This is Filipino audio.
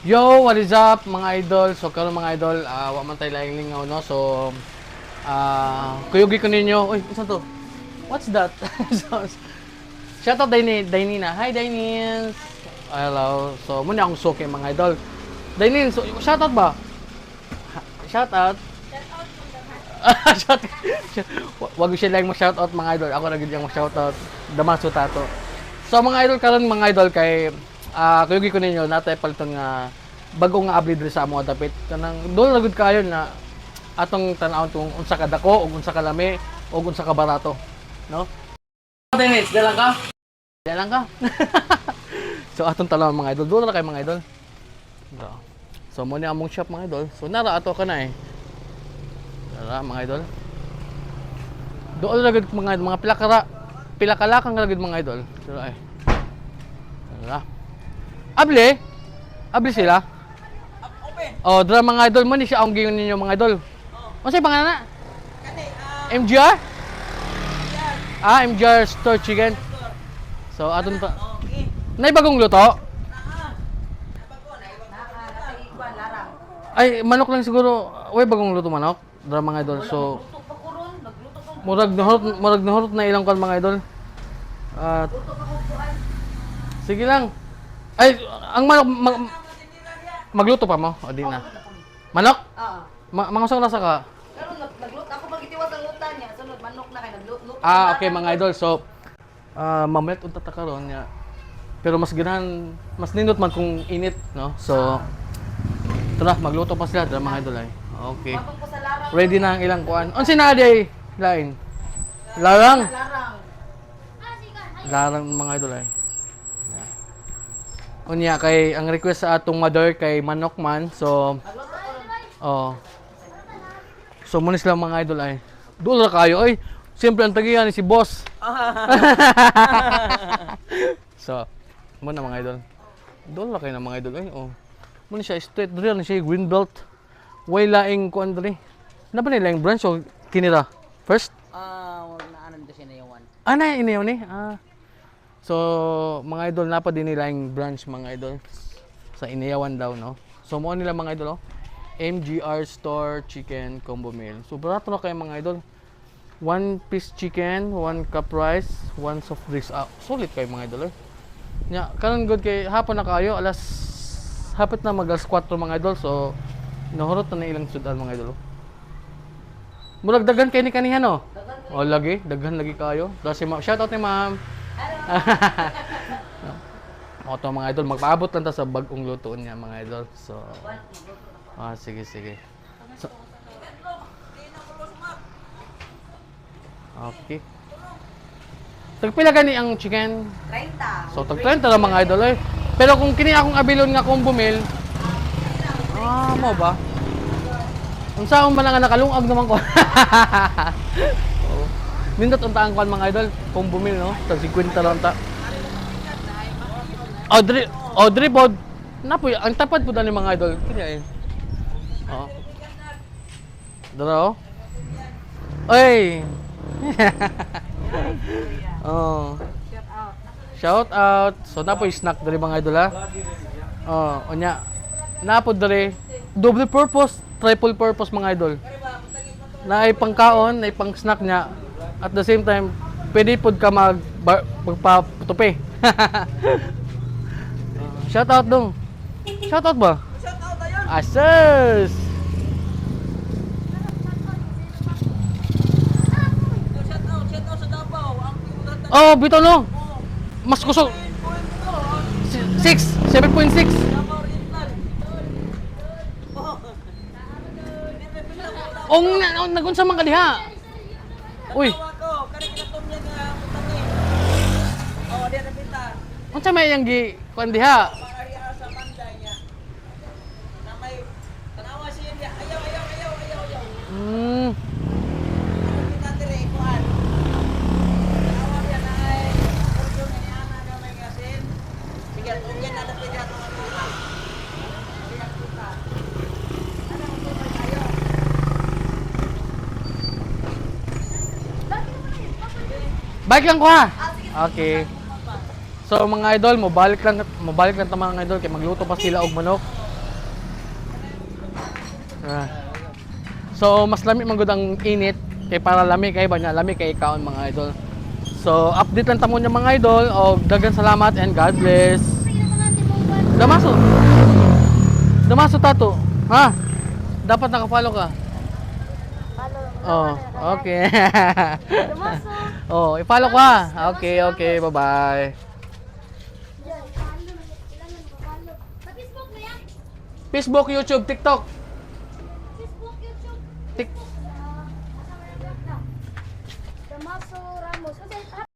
Yo, what is up mga idol? So karon mga idol, ah wa man tayo laing lingaw no. So ah kuyugi ko ninyo. Uy, isa to? What's that? so, shout out Daini, Dainina. Hi Dainins. Hello. So muna akong suki mga idol. Dainin, so shout out ba? Shout out. shout Wa- Wag siya lang mag-shout out mga idol. Ako gyud yung mag-shout out. Damaso tato. So mga idol karon mga idol kay ah kuyugi ko ninyo natay paliton nga bago nga diri sa amo dapit kanang dol na gud kayo na atong tan-awon tong unsa ka dako ug unsa ka lami ug unsa ka barato no Dennis, dalang ka? Dalang ka? so atong talon mga idol, dula na kay mga idol. So, mo ni among shop mga idol. So nara ato ka na eh. Nara mga idol. Doon lagad mga mga pilakara pilakalakang lagad mga idol. So ay. Nara. Able. Able sila. Oh, dra mga idol mo ni siya ang giyon ninyo mga idol. Ano sa pangalan na? MGR? Ah, MGR Store Chicken. So, aton pa. Nay bagong luto? Ay, manok lang siguro. Way bagong luto manok. Dra mga idol. So, murag nahurot, murag nahurot na ilang kan mga idol. At Sige lang. Ay, ang manok mag, magluto pa mo. O di na. Manok? Oo. Ma mga usang lasa ka? Pero nag naglut ako magitiwas ang luta niya. Sunod manok na kay naglut. Ah, okay mga idol. So, ah mamet unta ta karon niya. Pero mas ganahan, mas nindot man kung init, no? So, tara, magluto pa sila, mga idol ay. Okay. Sa larang. Ready na ang ilang kuan. Unsa na day? Lain. Larang. Larang. Larang mga idol ay. Unya kay ang request sa atong mother kay Manok man. So, oh. So muna sila mga idol ay. Dula kayo ay. Siyempre ang tagihan ni si boss. so, muna mga idol. Dula kayo na mga idol ay. Oh. Muna siya straight drill na siya green belt. Way laing kuan diri. Na ba nila yung branch o kinira? First? Ah, naanan to siya na yung one. Ah, na iniyaw ni. Ah. So, mga idol, napa din nila yung branch mga idol sa Inayawan daw, no? So, mo nila mga idol, oh. MGR Store Chicken Combo Meal. So, barato na kayo mga idol. One piece chicken, one cup rice, one soft drinks. Ah, solid kayo mga idol, eh. Nya, karon good kay hapon na kayo, alas hapit na mag alas 4 mga idol. So, nahurot na na ilang sudan mga idol. oh. Murag daghan kay ni kanihan, no? O, lagi, daghan lagi kayo. Tapos si ma'am, shoutout ni ma'am. O to mga idol, magpaabot lang ta sa bagong lutuan niya mga idol. So, ah, sige, sige. So, okay. Tagpila gani ang chicken? 30. So, tag 30 lang mga idol eh. Pero kung kini akong abilon nga combo meal, ah, mo ba? Kung saan ba nga nakalungag naman ko. oh. Nindot ang taang kwan mga idol, combo meal no? Tag 50 lang ta. Audrey, Audrey pod. Napoy, ang tapad po ni mga idol. Kini eh. Oh. Dara oh. Oy. oh. Shout out. So napoy snack diri mga idol ha. Oh, onya. Napod diri double purpose, triple purpose mga idol. Na ay pangkaon, ay pang snack niya. At the same time, pwede pod ka mag magpatupi. Shout out dong. Shout out ba? Shout out ayun. Sa pinunta Oh, bito no. Mas kusog. 6, 7.6. Davao Oriental. Ong na nagunsa man kadiha. Uy, Unsa may yang gi kuan diha? Hmm. Baik lang. Oke. Okay. So mga idol, mobalik lang mobalik lang ta mga idol kay magluto pa sila og manok. Ah. So, mas lami man gud ang init kay para lami kay ba niya, lami kay kaon mga idol. So, update lang tamo niya mga idol og daghang salamat and God bless. Damaso. Damaso tato. Ha? Dapat naka-follow ka. Oh, okay. Oh, i-follow ka. Okay, okay. Bye-bye. Facebook YouTube, TikTok. Facebook, YouTube. Tik Ah, Damaso Ramos. Kasi